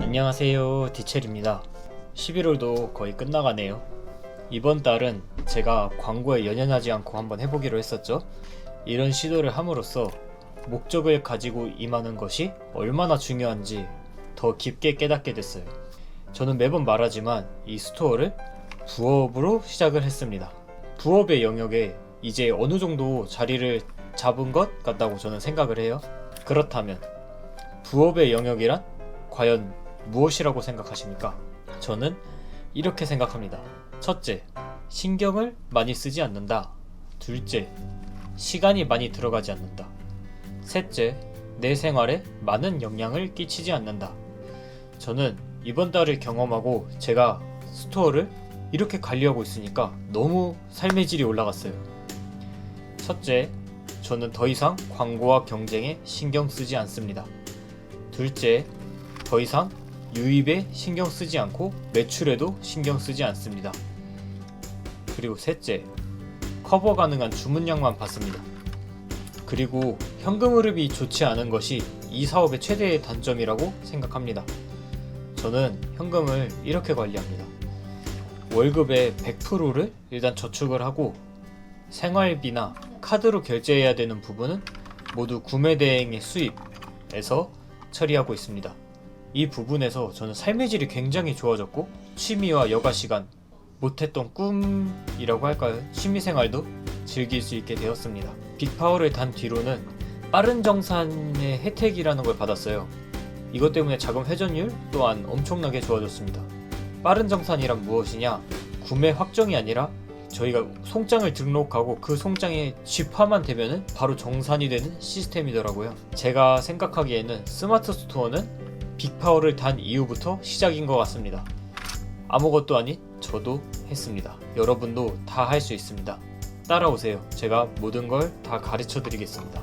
안녕하세요 디첼입니다. 11월도 거의 끝나가네요. 이번 달은 제가 광고에 연연하지 않고 한번 해보기로 했었죠. 이런 시도를 함으로써 목적을 가지고 임하는 것이 얼마나 중요한지 더 깊게 깨닫게 됐어요. 저는 매번 말하지만 이 스토어를 부업으로 시작을 했습니다. 부업의 영역에 이제 어느 정도 자리를 잡은 것 같다고 저는 생각을 해요. 그렇다면 부업의 영역이란 과연 무엇이라고 생각하십니까? 저는 이렇게 생각합니다. 첫째, 신경을 많이 쓰지 않는다. 둘째, 시간이 많이 들어가지 않는다. 셋째, 내 생활에 많은 영향을 끼치지 않는다. 저는 이번 달을 경험하고 제가 스토어를 이렇게 관리하고 있으니까 너무 삶의 질이 올라갔어요. 첫째, 저는 더 이상 광고와 경쟁에 신경 쓰지 않습니다. 둘째, 더 이상 유입에 신경 쓰지 않고 매출에도 신경 쓰지 않습니다. 그리고 셋째, 커버 가능한 주문량만 받습니다. 그리고 현금 흐름이 좋지 않은 것이 이 사업의 최대의 단점이라고 생각합니다. 저는 현금을 이렇게 관리합니다. 월급의 100%를 일단 저축을 하고 생활비나 카드로 결제해야 되는 부분은 모두 구매 대행의 수입에서 처리하고 있습니다. 이 부분에서 저는 삶의 질이 굉장히 좋아졌고 취미와 여가 시간 못했던 꿈이라고 할까요? 취미 생활도 즐길 수 있게 되었습니다. 빅파워를 단 뒤로는 빠른 정산의 혜택이라는 걸 받았어요. 이것 때문에 자금 회전율 또한 엄청나게 좋아졌습니다. 빠른 정산이란 무엇이냐? 구매 확정이 아니라 저희가 송장을 등록하고 그 송장에 쥐파만 되면은 바로 정산이 되는 시스템이더라고요. 제가 생각하기에는 스마트 스토어는 빅파워를 단 이후부터 시작인 것 같습니다. 아무것도 아닌 저도 했습니다. 여러분도 다 할 수 있습니다. 따라오세요. 제가 모든 걸 다 가르쳐 드리겠습니다.